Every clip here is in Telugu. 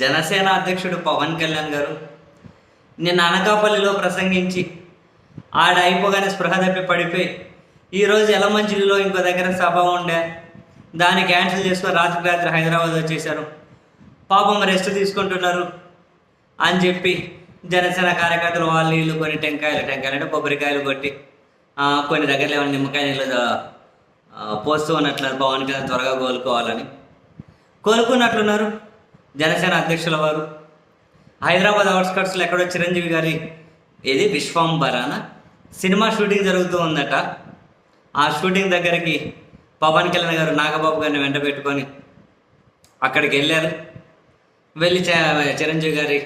జనసేన అధ్యక్షుడు పవన్ కళ్యాణ్ గారు నిన్న అనకాపల్లిలో ప్రసంగించి ఆడ అయిపోగానే స్పృహ తప్పి పడిపోయి ఈరోజు ఎలమంచిలో ఇంకో దగ్గర సభ ఉండే దాన్ని క్యాన్సిల్ చేసుకొని రాత్రి రాత్రి హైదరాబాద్ వచ్చేసారు పాపం రెస్ట్ తీసుకుంటున్నారు అని చెప్పి జనసేన కార్యకర్తలు వాళ్ళు నీళ్ళు కొన్ని టెంకాయలు టెంకాయలు అంటే కొబ్బరికాయలు కొట్టి కొన్ని దగ్గరలో ఏమైనా నిమ్మకాయ నీళ్ళు పోస్తూ ఉన్నట్లు పవన్ కళ్యాణ్ త్వరగా కోలుకోవాలని. కోలుకున్నట్లున్నారు. జనసేన అధ్యక్షుల వారు. హైదరాబాద్ అవుట్స్కట్స్లో ఎక్కడో చిరంజీవి గారి ఇది విశ్వాంబరాన? సినిమా షూటింగ్ జరుగుతూ ఉందట. ఆ షూటింగ్ దగ్గరికి పవన్ కళ్యాణ్ గారు నాగబాబు గారిని వెంట పెట్టుకొని అక్కడికి వెళ్ళారు. వెళ్ళి చిరంజీవి గారి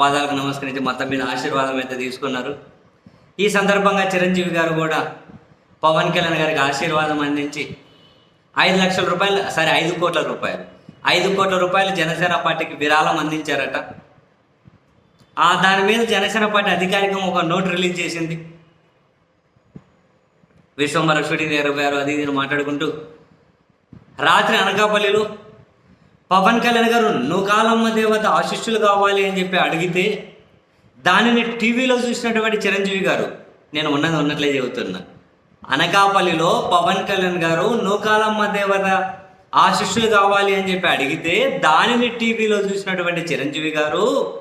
పాదాలకు నమస్కరించి మొత్తం మీద ఆశీర్వాదం అయితే తీసుకున్నారు. ఈ సందర్భంగా చిరంజీవి గారు కూడా పవన్ కళ్యాణ్ గారికి ఆశీర్వాదం అందించి ఐదు లక్షల రూపాయలు సరే ఐదు కోట్ల రూపాయలు ఐదు కోట్ల రూపాయలు జనసేన పార్టీకి విరాళం అందించారట. ఆ దాని మీద జనసేన పార్టీ అధికారికంగా ఒక నోట్ రిలీజ్ చేసింది. విశ్వంబర షూటింగ్ గారు అది ఇది మాట్లాడుకుంటూ రాత్రి అనకాపల్లిలో పవన్ కళ్యాణ్ గారు నూకాలమ్మ దేవత ఆశిష్యులు కావాలి అని చెప్పి అడిగితే దానిని టీవీలో చూసినటువంటి చిరంజీవి గారు నేను ఉన్నది ఉన్నట్లే చెబుతున్నా అనకాపల్లిలో పవన్ కళ్యాణ్ గారు నూకాలమ్మ దేవత ఆశిష్యులు కావాలి అని చెప్పి అడిగితే దానిని టీవీలో చూసినటువంటి చిరంజీవి గారు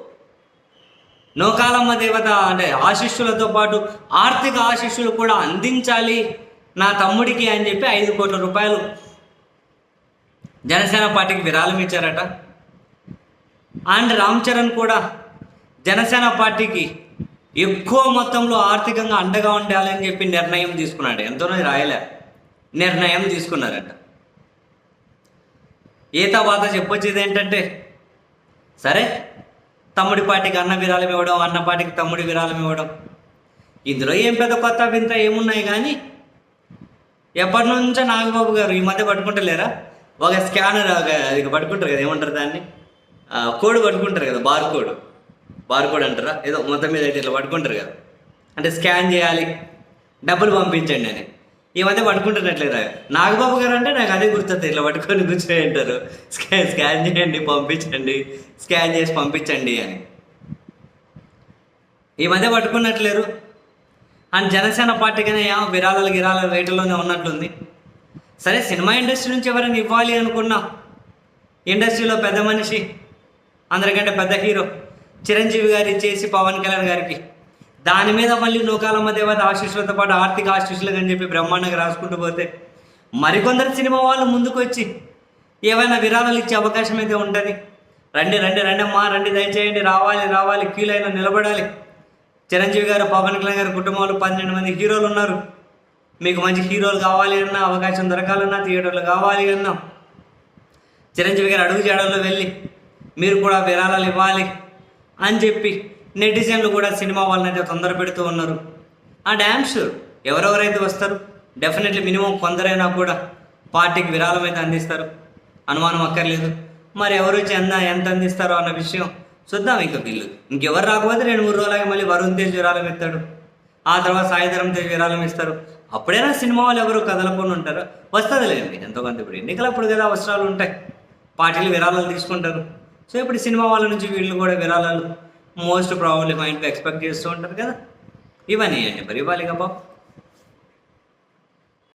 నోకాలమ్మ దేవత అంటే ఆశిష్యులతో పాటు ఆర్థిక ఆశిష్యులు కూడా అందించాలి నా తమ్ముడికి అని చెప్పి ఐదు కోట్ల రూపాయలు జనసేన పార్టీకి విరాళం ఇచ్చారట. అండ్ రామ్ చరణ్ కూడా జనసేన పార్టీకి ఎక్కువ మొత్తంలో ఆర్థికంగా అండగా ఉండాలని చెప్పి నిర్ణయం తీసుకున్నాడు. ఎంతోనే రాయలే. నిర్ణయం తీసుకున్నారట. ఈత వాత చెప్పొచ్చేది ఏంటంటే సరే తమ్ముడి పాటికి అన్న విరాళం ఇవ్వడం అన్న పాటికి తమ్ముడి విరాళం ఇవ్వడం. ఇందులో ఏం పెద్ద కొత్త వింత ఏమున్నాయి కానీ ఎప్పటి నుంచో నాగబాబు గారు ఈ మధ్య పట్టుకుంటలేరా? ఒక స్కానర్ ఒక ఇది పట్టుకుంటారు కదా ఏమంటారు దాన్ని? కోడ్ పట్టుకుంటారు కదా బార్ కోడ్ బార్ కోడ్ అంటారా? ఏదో మొత్తం మీద అయితే ఇట్లా పట్టుకుంటారు కదా. అంటే స్కాన్ చేయాలి డబ్బులు పంపించండి అని. ఈ మధ్య పట్టుకుంటున్నట్లేదా నాగబాబు గారు అంటే నాకు అదే గుర్తుంది ఇట్లా పట్టుకొని కూర్చొని అంటారు స్కాన్ స్కాన్ చేయండి పంపించండి స్కాన్ చేసి పంపించండి అని. ఈ మధ్య పట్టుకున్నట్లేరు. అండ్ జనసేన పార్టీకనే విరాళాలు గిరాల రేటులోనే ఉన్నట్లుంది. సరే సినిమా ఇండస్ట్రీ నుంచి ఎవరైనా ఇవ్వాలి అనుకున్నా? ఇండస్ట్రీలో పెద్ద మనిషి అందరికంటే పెద్ద హీరో చిరంజీవి గారు ఇచ్చేసి పవన్ కళ్యాణ్ గారికి. దాని మీద మళ్ళీ లోకాలమ్మ దేవత ఆశీస్సులతో పాటు ఆర్థిక ఆశీస్సులు అని చెప్పి బ్రహ్మాండంగా రాసుకుంటూ పోతే మరికొందరు సినిమా వాళ్ళు ముందుకు వచ్చి ఏవైనా విరాళాలు ఇచ్చే అవకాశం అయితే ఉంటుంది. రండి రండి రండి అమ్మా రండి దయచేయండి రావాలి రావాలి క్యూలైనా నిలబడాలి. చిరంజీవి గారు పవన్ కళ్యాణ్ గారి కుటుంబంలో పన్నెండు మంది హీరోలు ఉన్నారు. మీకు మంచి హీరోలు కావాలి అన్నా అవకాశం దొరకాలన్నా థియేటర్లు కావాలి అన్నా. చిరంజీవి గారు అడుగు చేయడంలో వెళ్ళి మీరు కూడా విరాళాలు ఇవ్వాలి అని చెప్పి నెటిజన్లు కూడా సినిమా వాళ్ళని అయితే తొందర పెడుతూ ఉన్నారు. ఆ డ్యామ్ షూర్ ఎవరెవరైతే వస్తారు? డెఫినెట్లీ మినిమం కొందరైనా కూడా పార్టీకి విరాళం అయితే అందిస్తారు. అనుమానం అక్కర్లేదు. మరి ఎవరు చెంద ఎంత అందిస్తారో అన్న విషయం చూద్దాం ఇంకా బిల్లు. ఇంకెవరు రాకపోతే రెండు మూడు రోజులకి మళ్ళీ వరుణ్ తేజ్ విరాళం ఇస్తాడు. ఆ తర్వాత సాయిధరం తేజ్ విరాళం ఇస్తారు. అప్పుడైనా సినిమా వాళ్ళు ఎవరు కదలకుండా ఉంటారు. వస్తుందిలేండి. ఎంతో కొంత ఇప్పుడు ఎన్నికలప్పుడు కదా అవసరాలు ఉంటాయి. పార్టీలు విరాళాలు తీసుకుంటారు. సో ఇప్పుడు సినిమా వాళ్ళ నుంచి వీళ్ళు కూడా విరాళాలు మోస్ట్ ప్రాబ్లీ ఇంట్లో ఎక్స్పెక్ట్ చేస్తూ ఉంటారు కదా. ఇవన్నీ అండి మరి ఇవ్వాలి కదా బాబు.